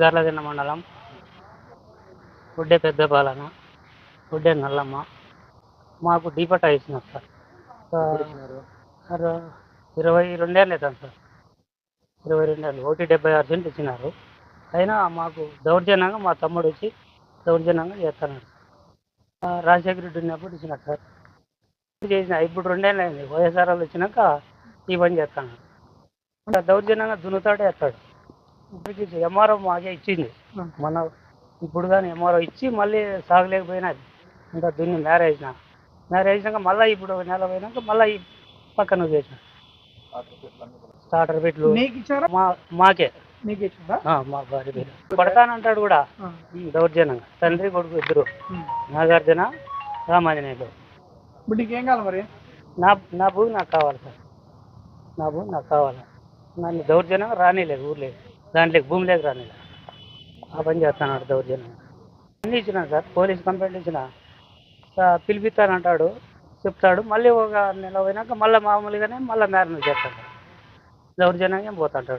గార్లదిన్న మండలం. గుడ్డే పెద్ద బాలన. గుడ్డే నల్లమ్మ. మాకు డీపట్టా ఇచ్చినారు? సార్ ఇరవై రెండేళ్ళు అవుతాను సార్. ఇరవై రెండేళ్ళు. ఒకటి డెబ్బై ఆరు సెంట్లు ఇచ్చినారు. అయినా మాకు దౌర్జన్యంగా మా తమ్ముడు వచ్చి దౌర్జన్యంగా చేస్తున్నాడు. రాజశేఖర రెడ్డి ఉన్నప్పుడు ఇచ్చినారు సార్. చేసిన ఇప్పుడు రెండేళ్ళు అయింది. వైఎస్ఆర్ వాళ్ళు వచ్చినాక ఈ పని చేస్తున్నాడు. ఇంకా దౌర్జన్యంగా దున్నుతాడే వేస్తాడు ఇప్పటికి ఎంఆర్ఓ మాకే ఇచ్చింది. మన ఇప్పుడు కానీ ఎంఆర్ఓ ఇచ్చి మళ్ళీ సాగలేకపోయినది. ఇంకా దున్ని మ్యారేజ్న మ్యారేజ్ అయినాక మళ్ళీ ఇప్పుడు ఒక నెల పోయినాక మళ్ళీ పక్కన చేసిన స్టార్టర్ పెట్లు మా మాకే. మా భార్య పేరు పడతానంటాడు కూడా. దౌర్జన్యంగా. తండ్రి కొడుకు ఇద్దరు. నాగార్జున రామాంజనేయులు. ఇప్పుడు నీకేం కావాలి మరి? నా నా భూమి నాకు కావాలి సార్. నా భూమి నాకు కావాలి. నన్ను దౌర్జన్యంగా రానిలేదు ఊర్లేదు. దాంట్లోకి భూమి లేక రానిలేదు ఆ పని చేస్తున్నాడు దౌర్జన్యం. అన్నీ ఇచ్చిన సార్ పోలీస్ కంప్లైంట్ ఇచ్చిన. పిలిపిస్తానంటాడు చెప్తాడు. మళ్ళీ ఒక నెల పోయినాక మళ్ళీ మామూలుగానే మళ్ళీ మ్యారేజ్ చేస్తాడు. దౌర్జన్యంగా పోతుంటాడు.